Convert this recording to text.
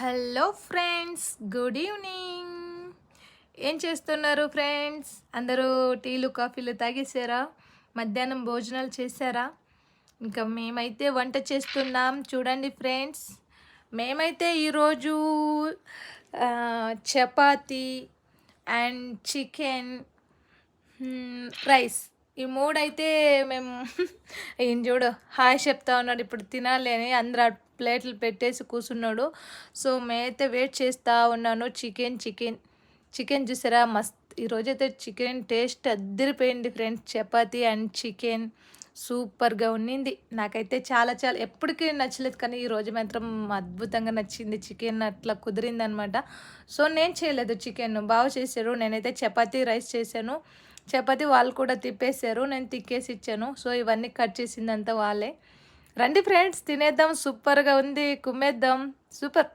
Hello friends good evening. ఏం చేస్తున్నారు friends? అందరూ టీలు కాఫీలు తాగేసారా మధ్యాహ్నం భోజనాలు చేశారా? ఇంకా మేమైతే వంట చేస్తున్నాం. చూడండి ఫ్రెండ్స్ మేమైతే ఈరోజు చపాతి అండ్ చికెన్ రైస్. ఈ మూడైతే మేము ఈయన చూడు హాయ్ చెప్తా ఉన్నాడు. ఇప్పుడు తినాలి అని అందరు ఆ ప్లేట్లు పెట్టేసి కూర్చున్నాడు. సో మేమైతే వెయిట్ చేస్తూ ఉన్నాను. చికెన్ చికెన్ చికెన్ చూసారా? మస్త్ ఈరోజైతే చికెన్ టేస్ట్ అద్దరిపోయింది ఫ్రెండ్స్. Chapati and chicken. సూపర్గా ఉన్నింది. నాకైతే చాలా చాలా ఎప్పటికీ నచ్చలేదు కానీ ఈ రోజు మాత్రం అద్భుతంగా నచ్చింది చికెన్ అట్లా కుదిరింది అనమాట సో నేను చేయలేదు చికెన్. బాగా చేశారు. నేనైతే చపాతీ రైస్ చేశాను. చపాతీ వాళ్ళు కూడా తిప్పేశారు. నేను తిక్కేసి ఇచ్చాను. సో ఇవన్నీ కట్ చేసిందంతా వాళ్ళే. రండి ఫ్రెండ్స్ తినేద్దాం. సూపర్గా ఉంది. కుమ్మేద్దాం. సూపర్.